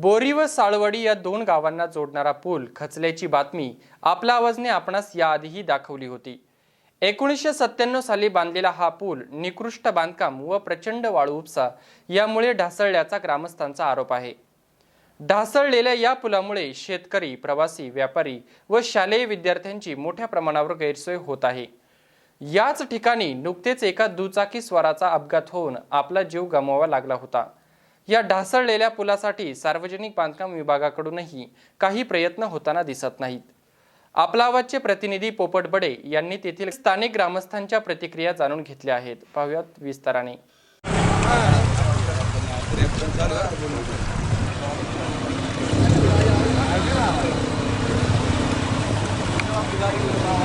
बोरी व साळवडी या दोन गावांना जोडणारा पूल खचल्याची बातमी आपला आवाजने आपणास याआधीही दाखवली होती. एकोणीसशे सत्त्याण्णव साली बांधलेला हा पूल निकृष्ट बांधकाम व प्रचंड वाळू उपसा यामुळे ढासळल्याचा ग्रामस्थांचा आरोप आहे. ढासळलेल्या या पुलामुळे शेतकरी प्रवासी व्यापारी व शालेय विद्यार्थ्यांची मोठ्या प्रमाणावर गैरसोय होत आहे. याच ठिकाणी नुकतेच एका दुचाकी स्वाराचा अपघात होऊन आपला जीव गमवावा लागला होता. या ढासळलेल्या पुलासाठी सार्वजनिक बांधकाम विभागाकडूनही काही प्रयत्न होताना दिसत नाहीत. आपला आवाजचे प्रतिनिधी पोपट बडे यांनी तेथील स्थानिक ग्रामस्थांच्या प्रतिक्रिया जाणून घेतल्या आहेत. पाहुयात विस्ताराने.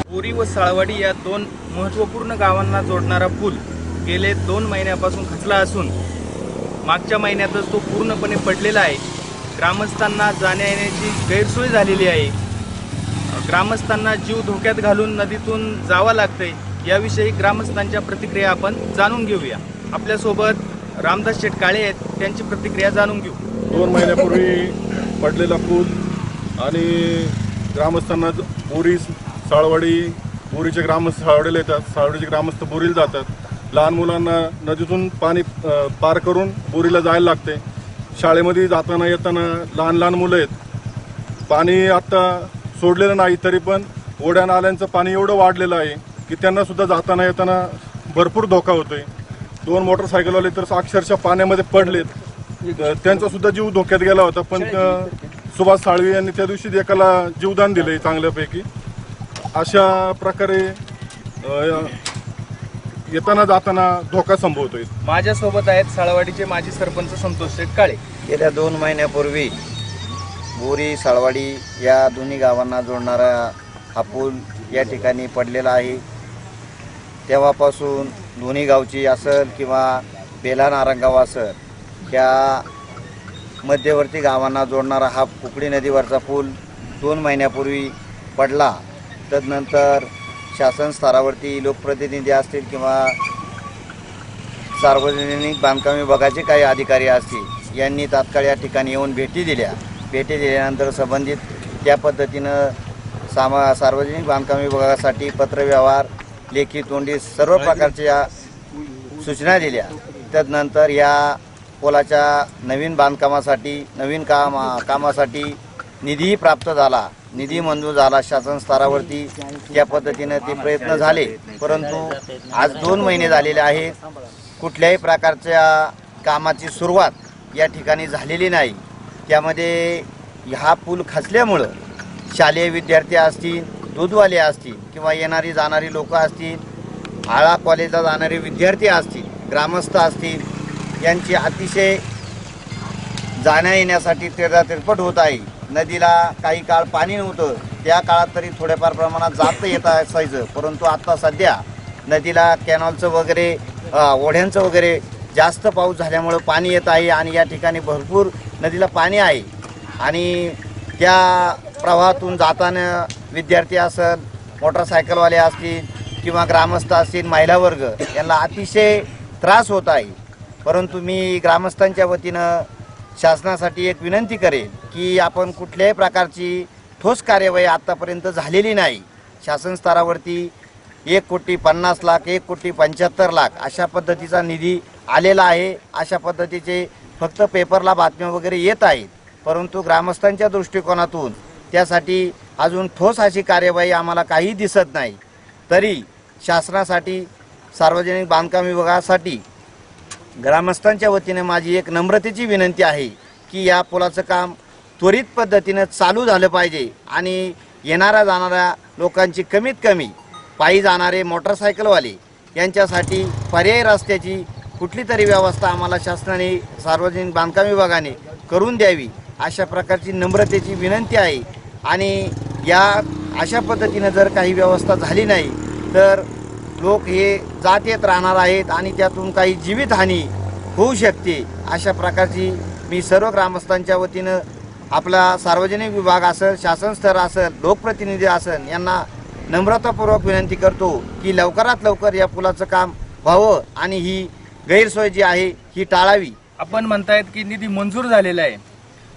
बोरी व साळवाडी या दोन महत्त्वपूर्ण गावांना जोडणारा पूल गेले दोन महिन्यापासून खचला असून मागच्या महिन्यातच तो पूर्णपणे पडलेला आहे. ग्रामस्थांना जाण्या येण्याची गैरसोय झालेली आहे. ग्रामस्थांना जीव धोक्यात घालून नदीतून जावं लागतंय याविषयी ग्रामस्थांच्या प्रतिक्रिया आपण जाणून घेऊया. आपल्यासोबत रामदास शेटकाळे आहेत त्यांची प्रतिक्रिया जाणून घेऊ. दोन महिन्यापूर्वी पडलेला पूल आणि ग्रामस्थांना बोरीस साळवाडी बोरीचे ग्रामस्थ साळवडीला येतात. साळवडीचे ग्रामस्थ बोरीला जातात. लहान मुलांना नदीतून पाणी पार करून बोरीला जायला लागते. शाळेमध्ये जाताना येताना लहान लहान मुलं आहेत. पाणी आत्ता सोडलेलं नाही तरी पण ओढ्या नाल्यांचं पाणी एवढं वाढलेलं आहे की त्यांना सुद्धा जाताना येताना भरपूर धोका होतोय. दोन मोटरसायकलवाले तर अक्षरशः पाण्यामध्ये पडलेत. तर त्यांचा सुद्धा जीव धोक्यात गेला होता पण सुभाष साळवी यांनी त्या दिवशी एकाला जीवदान दिले चांगल्यापैकी. अशा प्रकारे येताना जाताना धोका संभवतोय. माझ्यासोबत आहेत साळवाडीचे माजी सरपंच संतोष शेट काळे गेल्या दोन महिन्यापूर्वी बोरी साळवाडी या दोन्ही गावांना जोडणारा हा पूल या ठिकाणी पडलेला आहे. तेव्हापासून दोन्ही गावची असल किंवा बेला नारंगाव असल या मध्यवर्ती गावांना जोडणारा हा कुकडी नदीवरचा पूल दोन महिन्यापूर्वी पडला. तदनंतर शासन स्तरावरती लोकप्रतिनिधी असतील किंवा सार्वजनिक बांधकाम विभागाचे काही अधिकारी असतील यांनी तात्काळ या ठिकाणी येऊन भेटी दिल्या. भेटी दिल्यानंतर संबंधित त्या पद्धतीनं सामा सार्वजनिक बांधकाम विभागासाठी पत्रव्यवहार लेखी तोंडी सर्व प्रकारच्या सूचना दिल्या. तदनंतर या पोलाच्या नवीन बांधकामासाठी नवीन काम कामासाठी निधीही प्राप्त झाला. निधी मंजूर झाला शासन स्तरावरती त्या पद्धतीनं ते प्रयत्न झाले. परंतु आज दोन महिने झालेले आहेत. कुठल्याही प्रकारच्या कामाची सुरुवात या ठिकाणी झालेली नाही. त्यामध्ये हा पूल खचल्यामुळं शालेय विद्यार्थी असतील दूधवाले असतील किंवा येणारी जाणारी लोकं असतील आळा कॉलेजला जाणारे विद्यार्थी असतील ग्रामस्थ असतील यांची अतिशय जाण्या येण्यासाठी तिरडा तिरपट होत आहे. नदीला काही काळ पाणी नव्हतं. त्या काळात तरी थोड्याफार प्रमाणात जात येत असायचं परंतु आत्ता सध्या नदीला कॅनॉलचं वगैरे ओढ्यांचं वगैरे जास्त पाऊस झाल्यामुळं पाणी येत आहे आणि या ठिकाणी भरपूर नदीला पाणी आहे. आणि त्या प्रवाहातून जाताना विद्यार्थी असेल मोटरसायकलवाले असतील किंवा ग्रामस्थ असतील महिला वर्ग यांना अतिशय त्रास होत आहे. परंतु मी ग्रामस्थांच्या वतीनं शासनासाठी एक विनंती करेन की आपण कुठल्याही प्रकारची ठोस कार्यवाही आत्तापर्यंत झालेली नाही. शासन स्तरावरती एक कोटी पन्नास लाख एक कोटी पंच्याहत्तर लाख अशा पद्धतीचा निधी आलेला आहे. अशा पद्धतीचे फक्त पेपरला बातम्या वगैरे येत आहेत. परंतु ग्रामस्थांच्या दृष्टिकोनातून त्यासाठी अजून ठोस अशी कार्यवाही आम्हाला काही दिसत नाही. तरी शासनासाठी सार्वजनिक बांधकाम विभागासाठी ग्रामस्थांच्या वतीने माझी एक नम्रतेची विनंती आहे की या पुलाचं काम त्वरित पद्धतीनं चालू झालं पाहिजे आणि येणाऱ्या जाणाऱ्या लोकांची कमीत कमी पायी जाणारे मोटरसायकलवाले यांच्यासाठी पर्यायी रस्त्याची कुठली तरी व्यवस्था आम्हाला शासनाने सार्वजनिक बांधकाम विभागाने करून द्यावी अशा प्रकारची नम्रतेची विनंती आहे. आणि या अशा पद्धतीनं जर काही व्यवस्था झाली नाही तर लोक हे जात येत राहणार आहेत आणि त्यातून काही जीवितहानी होऊ शकते अशा प्रकारची मी सर्व ग्रामस्थांच्या वतीनं आपला सार्वजनिक विभाग असेल शासन स्तर असेल लोकप्रतिनिधी असेल यांना नम्रतापूर्वक विनंती करतो की लवकरात लवकर या पुलाचं काम व्हावं आणि ही गैरसोय जी आहे ही टाळावी. आपण म्हणतायत की निधी मंजूर झालेला आहे.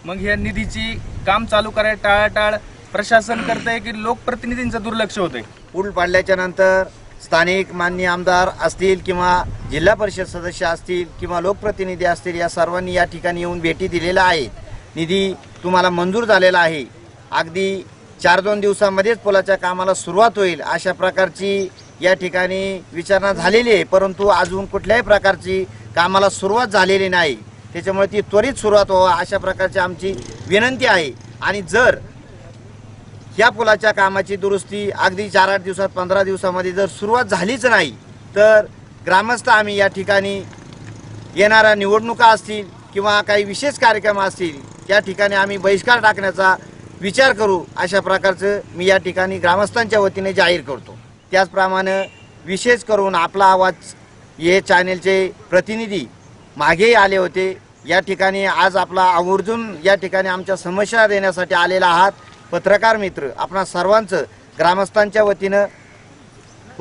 मग ह्या निधीची काम चालू करायला टाळाटाळ प्रशासन करतंय की लोकप्रतिनिधींचं दुर्लक्ष होतंय? पूल पाडल्याच्या नंतर स्थानिक मान्य आमदार असतील किंवा जिल्हा परिषद सदस्य असतील किंवा लोकप्रतिनिधी असतील या सर्वांनी या ठिकाणी येऊन भेटी दिलेल्या आहेत. निधी तुम्हाला मंजूर झालेला आहे. अगदी चार दोन दिवसामध्येच पुलाच्या कामाला सुरुवात होईल अशा प्रकारची या ठिकाणी विचारणा झालेली आहे. परंतु अजून कुठल्याही प्रकारची कामाला सुरुवात झालेली नाही. त्याच्यामुळे ती त्वरित सुरुवात व्हावा अशा प्रकारची आमची विनंती आहे. आणि जर या पुलाच्या कामाची दुरुस्ती अगदी चार आठ दिवसात पंधरा दिवसामध्ये जर सुरुवात झालीच नाही तर ग्रामस्थ आम्ही या ठिकाणी येणाऱ्या निवडणुका असतील किंवा काही विशेष कार्यक्रम असतील या ठिकाणी आम्ही बहिष्कार टाकण्याचा विचार करू अशा प्रकारचं मी या ठिकाणी ग्रामस्थांच्या वतीने जाहीर करतो. त्याचप्रमाणे विशेष करून आपला आवाज हे चॅनेलचे प्रतिनिधी मागेही आले होते. या ठिकाणी आज आपला आवर्जून या ठिकाणी आमच्या समस्या देण्यासाठी आलेला आहात. पत्रकार मित्र आपणा सर्वांचं ग्रामस्थांच्या वतीनं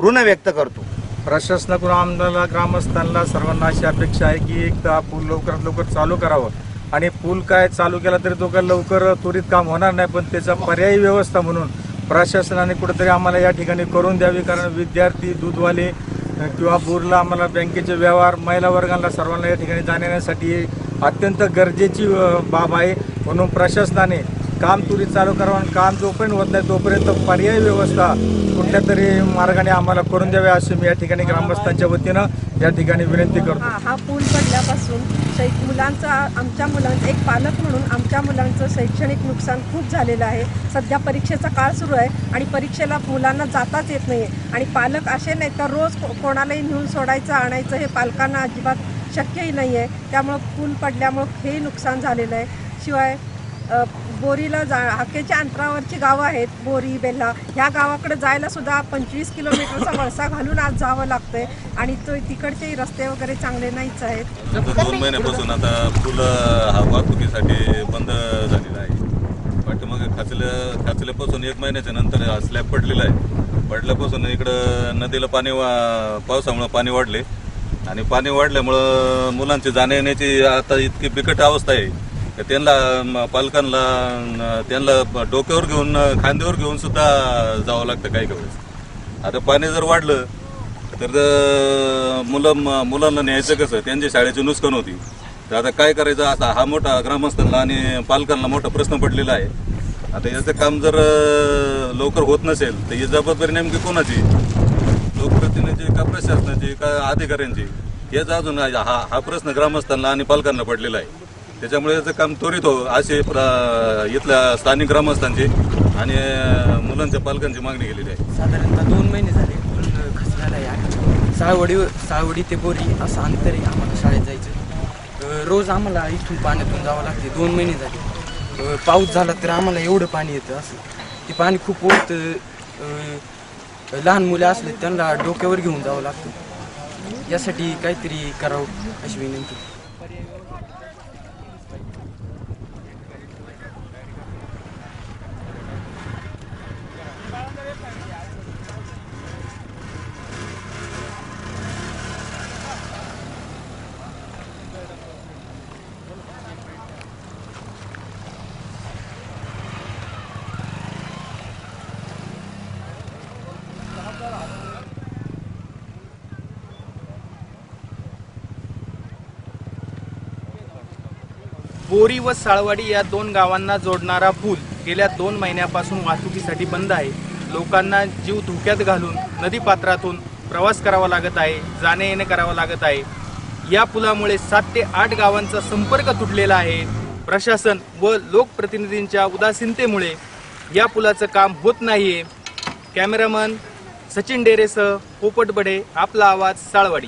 ऋण व्यक्त करतो. प्रशासनाकडून आम्हाला ग्रामस्थांना सर्वांना अशी अपेक्षा आहे की एक तर हा पूल लवकरात लवकर चालू करावं. आणि पूल काय चालू केला तरी तो काय लवकर त्वरित काम होणार नाही पण त्याचा पर्यायी व्यवस्था म्हणून प्रशासनाने कुठेतरी आम्हाला या ठिकाणी करून द्यावी कारण विद्यार्थी दूधवाले किंवा पूरला आम्हाला बँकेचे व्यवहार महिला वर्गाला सर्वांना या ठिकाणी जाण्यासाठी अत्यंत गरजेची बाब आहे. म्हणून प्रशासनाने काम तुरीत चालू करावं आणि काम जोपर्यंत होत नाही तोपर्यंत पर्यायी व्यवस्था कुठल्या तरी मार्गाने आम्हाला करून द्यावी अशी मी या ठिकाणी ग्रामस्थांच्या वतीनं या ठिकाणी विनंती करतो. हा हा पूल पडल्यापासून शै मुलांचा आमच्या मुलांचं एक पालक म्हणून आमच्या मुलांचं शैक्षणिक नुकसान खूप झालेलं आहे. सध्या परीक्षेचा काळ सुरू आहे आणि परीक्षेला मुलांना जाताच येत नाही आहे आणि पालक असे नाही तर रोज को- कोणालाही नेऊन सोडायचं आणायचं हे पालकांना अजिबात शक्यही नाही आहे त्यामुळं पूल पडल्यामुळं हेही नुकसान झालेलं आहे. शिवाय बोरीला जा हाकेच्या अंतरावरची गावं आहेत बोरी बेल्ला ह्या गावाकडे जायला सुद्धा पंचवीस किलोमीटरचा वळसा घालून आज जावं लागतंय. आणि तो तिकडचेही रस्ते वगैरे चांगले नाहीच आहेत. दोन महिन्यापासून आता पूल हा वाहतुकीसाठी बंद झालेला आहे. पाठीमागे खाचल्या खाचल्यापासून एक महिन्याच्या नंतर स्लॅब पडलेला आहे. पडल्यापासून इकडं नदीला पाणी वा पावसामुळं पाणी वाढले. आणि पाणी वाढल्यामुळं मुलांची जाण्या येण्याची आता इतकी बिकट अवस्था आहे. त्यांना पालकांना त्यांना डोक्यावर घेऊन खांद्यावर घेऊन सुद्धा जावं लागतं काही काही वेळेस. आता पाणी जर वाढलं तर मुलं मुलांना न्यायचं कसं? त्यांची शाळेची नुकसान होती. तर आता काय करायचं? आता हा मोठा ग्रामस्थांना आणि पालकांना मोठा प्रश्न पडलेला आहे. आता याचं काम जर लवकर होत नसेल तर ही जबाबदारी नेमकी कोणाची? लोकप्रतिनिधी का प्रशासनाची का अधिकाऱ्यांची? हेच अजून हा हा प्रश्न ग्रामस्थांना आणि पालकांना पडलेला आहे. त्याच्यामुळे याचं काम त्वरित हो असे इथल्या स्थानिक ग्रामस्थांची आणि मुलांच्या पालकांची मागणी केलेली आहे. साधारणतः दोन महिने झाले पूल खचलेला आहे साळवडी साळवडी ते बोरी असं अंतर आहे आम्हाला शाळेत जायचं. रोज आम्हाला इथून पाण्यातून जावं लागते. दोन महिने झाले. पाऊस झाला तर आम्हाला एवढं पाणी येतं असं. ते पाणी खूप ओढतं लहान मुलं असले त्यांना डोक्यावर घेऊन जावं लागतं. यासाठी काहीतरी करावं अशी विनंती. Thank you. बोरी व साळवाडी या दोन गावांना जोडणारा पूल गेल्या दोन महिन्यापासून वाहतुकीसाठी बंद आहे. लोकांना जीव धोक्यात घालून नदीपात्रातून प्रवास करावा लागत आहे जाणे येणे करावं लागत आहे. या पुलामुळे सात ते आठ गावांचा संपर्क तुटलेला आहे. प्रशासन व लोकप्रतिनिधींच्या उदासीनतेमुळे या पुलाचं काम होत नाहीये. कॅमेरामन सचिन डेरेसह पोपट बडे आपला आवाज साळवाडी.